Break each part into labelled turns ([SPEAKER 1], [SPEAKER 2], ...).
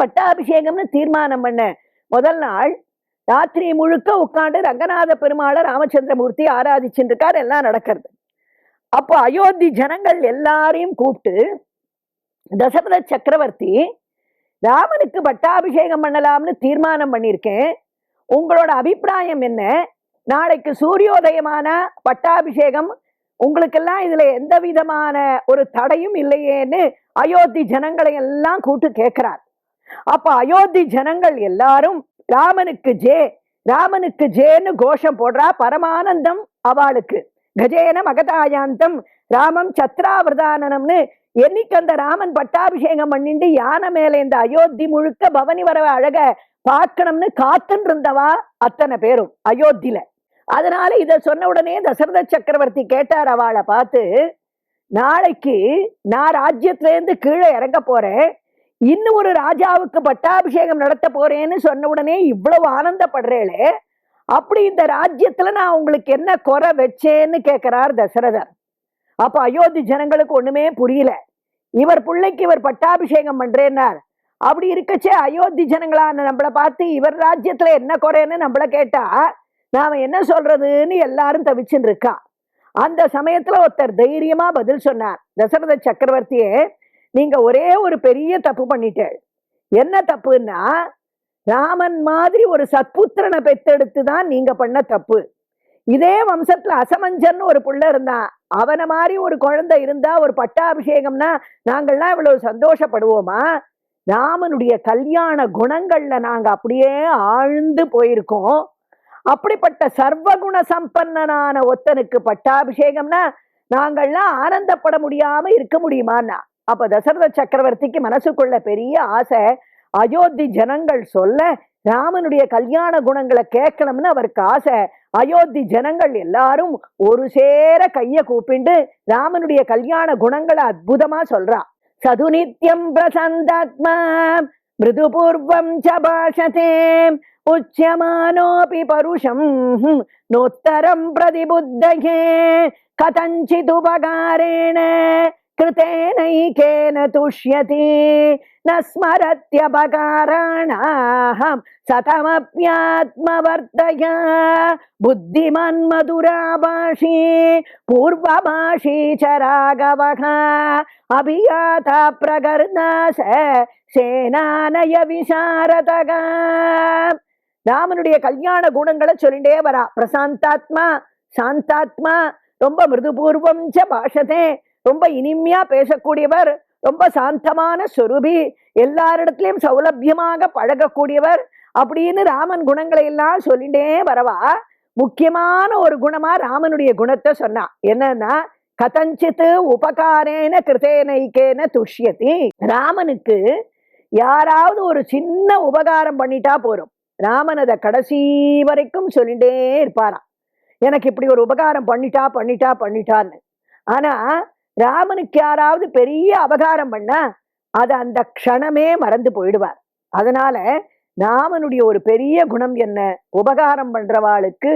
[SPEAKER 1] பட்டாபிஷேகம்னு தீர்மானம் பண்ண. முதல் நாள் ராத்திரி முழுக்க உட்காந்து ரங்கநாத பெருமாளை ராமச்சந்திரமூர்த்தி ஆராதிச்சுட்டு இருக்கார் எல்லாம் நடக்கிறது. அப்போ அயோத்தி ஜனங்கள் எல்லாரையும் கூப்பிட்டு தசரத சக்கரவர்த்தி ராமனுக்கு பட்டாபிஷேகம் பண்ணலாம்னு தீர்மானம் பண்ணியிருக்கேன். உங்களோட அபிப்பிராயம் என்ன? நாளைக்கு சூரியோதயமான பட்டாபிஷேகம் உங்களுக்கெல்லாம் இதில் எந்த விதமான ஒரு தடையும் இல்லையேன்னு அயோத்தி ஜனங்களை எல்லாம் கூட்டு கேட்குறார். அப்ப அயோத்தி ஜனங்கள் எல்லாரும் ராமனுக்கு ஜே ராமனுக்கு ஜேன்னு கோஷம் போடுறா பரமானந்தம் அவளுக்கு. கஜேன மகதாயாந்தம் ராமம் சத்ராவிரதானனம்னு என்னைக்கு அந்த ராமன் பட்டாபிஷேகம் பண்ணிட்டு யானை மேல இந்த அயோத்தி முழுக்க பவனி வர அழக பார்க்கணும்னு காத்துன்னு இருந்தவா அத்தனை பேரும் அயோத்தியில. அதனால இத சொன்ன உடனே தசரத சக்கரவர்த்தி கேட்டார் அவளை பார்த்து நாளைக்கு நான் ராஜ்யத்துல இருந்து கீழே இறங்க போறேன். இன்னும் ஒரு ராஜாவுக்கு பட்டாபிஷேகம் நடத்த போறேன்னு சொன்ன உடனே இவ்வளவு ஆனந்தப்படுறேளே அப்படி இந்த ராஜ்யத்துல நான் உங்களுக்கு என்ன குறை வச்சேன்னு கேட்கிறார் தசரதர். அப்ப அயோத்தி ஜனங்களுக்கு ஒண்ணுமே புரியல. இவர் பிள்ளைக்கு இவர் பட்டாபிஷேகம் பண்றேன்னார். அப்படி இருக்கச்சே அயோத்தி ஜனங்களான நம்மளை பார்த்து இவர் ராஜ்யத்துல என்ன குறைன்னு நம்மள கேட்டா நாம என்ன சொல்றதுன்னு எல்லாரும் தவிச்சுன்னு இருக்கா. அந்த சமயத்துல ஒருத்தர் தைரியமா பதில் சொன்னார். தசரத சக்கரவர்த்தியே நீங்க ஒரே ஒரு பெரிய தப்பு பண்ணிட்டேள் என்ன தப்புன்னா ராமன் மாதிரி ஒரு சத்புத்திரனை பெத்தெடுத்து தான் நீங்க பண்ண தப்பு. இதே வம்சத்துல அசமஞ்சன் ஒரு புள்ள இருந்தான் அவனை மாதிரி ஒரு குழந்தை இருந்தா ஒரு பட்டாபிஷேகம்னா நாங்கள்லாம் இவ்வளவு சந்தோஷப்படுவோமா? ராமனுடைய கல்யாண குணங்கள்ல நாங்க அப்படியே ஆழ்ந்து போயிருக்கோம். அப்படிப்பட்ட சர்வகுண சம்பன்னனான ஒத்தனுக்கு பட்டாபிஷேகம்னா நாங்கள்லாம் ஆனந்தப்பட முடியாம இருக்க முடியுமான்னா அப்ப தசரத சக்கரவர்த்திக்கு மனசுக்குள்ள பெரிய ஆசை அயோத்தி ஜனங்கள் சொல்ல ராமனுடைய கல்யாண குணங்களை கேட்கணும்னு அவருக்கு ஆசை. அயோத்தி ஜனங்கள் எல்லாரும் ஒரு சேர கைய கூப்பிண்டு ராமனுடைய கல்யாண குணங்களை அற்புதமா சொல்றா. சது நித்யம் பிரசந்தாத்மா மிருதுபூர்வம் சபாஷதே பாஷதே உச்சியமானோபி பருஷம் நோத்தரம் பிரதிபுத்தயே கதஞ்சிதுபகாரேண कृतेनैकेन तुष्यति न स्मरत्यपकाराणाहं सतमप्यात्मवर्तय बुद्धिमान् मधुराभाषी पूर्वभाषी च राघवः अभियाता प्रगर्दास சேனானய விசாரதக ராமனுடைய கல்யாண குணங்களை சொல்லிட்டே வரா பிரசாந்தாத்மா சாந்தாத்மா ரொம்ப மிருதுபூர்வம் ச பாஷதே ரொம்ப இனிமையா பேசக்கூடியவர் ரொம்ப சாந்தமான சொருபி எல்லாரிடத்துலையும் சௌலபியமாக பழகக்கூடியவர் அப்படின்னு ராமன் குணங்களை எல்லாம் சொல்லிட்டே வரவா? முக்கியமான ஒரு குணமா ராமனுடைய குணத்தை சொன்னா. என்னன்னா கதஞ்சித்து உபகாரேன கிருதேனைக்கேன துஷ்யதி. ராமனுக்கு யாராவது ஒரு சின்ன உபகாரம் பண்ணிட்டா போறோம் ராமன் அதை கடைசி வரைக்கும் சொல்லிட்டே இருப்பாராம். எனக்கு இப்படி ஒரு உபகாரம் பண்ணிட்டா பண்ணிட்டா பண்ணிட்டான்னு. ஆனா ராமனுக்கு யாராவது பெரிய அபகாரம் பண்ணா அதை அந்த க்ஷணமே மறந்து போயிடுவார். அதனால ராமனுடைய ஒரு பெரிய குணம் என்ன? உபகாரம் பண்றவாளுக்கு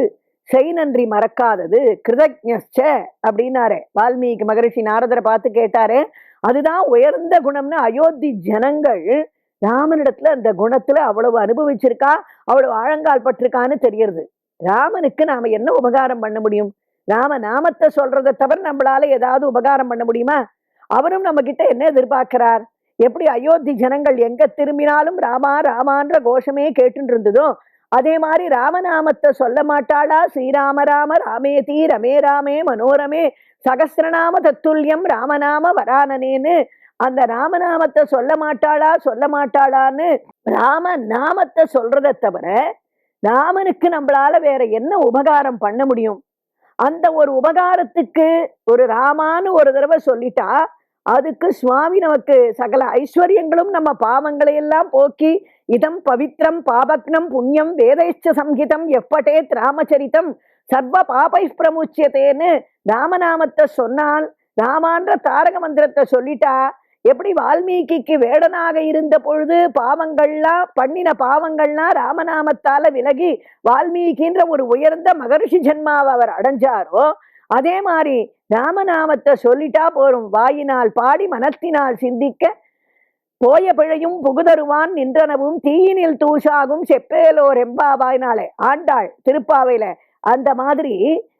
[SPEAKER 1] செய் நன்றி மறக்காதது கிருதஜ்ஞச்ச அப்படின்னாரு. வால்மீகி மகரிஷி நாரதரை பார்த்து கேட்டாரு அதுதான் உயர்ந்த குணம்னு அயோத்தி ஜனங்கள் ராமனிடத்துல அந்த குணத்துல அவ்வளவு அனுபவிச்சிருக்கா? அவ்வளவு ஆழங்கால் பட்டிருக்கான்னு தெரியறது. ராமனுக்கு நாம என்ன உபகாரம் பண்ண முடியும்? ராம நாமத்தை சொல்றதை தவிர நம்மளால ஏதாவது உபகாரம் பண்ண முடியுமா? அவரும் நம்ம கிட்ட என்ன எதிர்பார்க்கிறார்? எப்படி அயோத்தி ஜனங்கள் எங்க திரும்பினாலும் ராமா ராமான்ற கோஷமே கேட்டு இருந்ததோ அதே மாதிரி ராமநாமத்தை சொல்ல மாட்டாளா? ஸ்ரீராம ராம ராமேதி ரமே ராமே மனோரமே சகசிரநாம தத்துல்யம் ராமநாம வரானனேன்னு அந்த ராமநாமத்தை சொல்ல மாட்டாளா? சொல்ல மாட்டாளான்னு ராம நாமத்தை சொல்றதை தவிர ராமனுக்கு நம்மளால வேற என்ன உபகாரம் பண்ண முடியும்? அந்த ஒரு உபகாரத்துக்கு ஒரு ராமான்னு ஒரு தடவை சொல்லிட்டா அதுக்கு சுவாமி நமக்கு சகல ஐஸ்வர்யங்களும் நம்ம பாவங்களை எல்லாம் போக்கி இதம் பவித்ரம் பாபக்னம் புண்ணியம் வேதைச்ச சம்ஹிதம் எப்பட்டேத் ராமச்சரித்தம் சர்வ பாபை பிரமுச்சியத்தேன்னு ராமநாமத்தை சொன்னால் ராமான்ற தாரக மந்திரத்தை சொல்லிட்டா எப்படி வால்மீகிக்கு வேடனாக இருந்த பொழுது பாவங்கள்லாம் பண்ணின பாவங்கள்லாம் ராமநாமத்தால விலகி வால்மீகின்ற ஒரு உயர்ந்த மகர்ஷி ஜென்மாவை அவர் அடைஞ்சாரோ அதே மாதிரி ராமநாமத்தை சொல்லிட்டா போரும். வாயினால் பாடி மனத்தினால் சிந்திக்க போய பிழையும் புகுதருவான் நின்றனவும் தீயினில் தூஷாகும் செப்பேலோர் எம்பாவாய்னாலே ஆண்டாள் திருப்பாவையில அந்த மாதிரி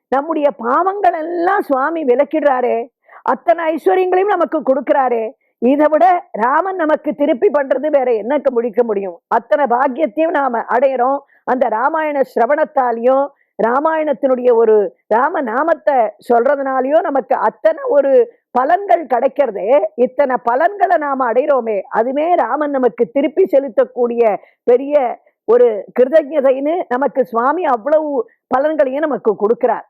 [SPEAKER 1] நம்முடைய பாவங்கள் எல்லாம் சுவாமி விலக்கிடுறாரே அத்தனை ஐஸ்வர்யங்களையும் நமக்கு கொடுக்கிறாரே. இதை விட ராமன் நமக்கு திருப்பி பண்றது வேற என்னக்கு முடிக்க முடியும்? அத்தனை பாக்கியத்தையும் நாம அடையிறோம். அந்த ராமாயண சிரவணத்தாலையும் ராமாயணத்தினுடைய ஒரு ராம நாமத்தை சொல்றதுனாலயும் நமக்கு அத்தனை ஒரு பலன்கள் கிடைக்கிறதே இத்தனை பலன்களை நாம அடைகிறோமே அதுவே ராமன் நமக்கு திருப்பி செலுத்தக்கூடிய பெரிய ஒரு கிருதஜதைன்னு நமக்கு சுவாமி அவ்வளவு பலன்களையும் நமக்கு கொடுக்கிறார்.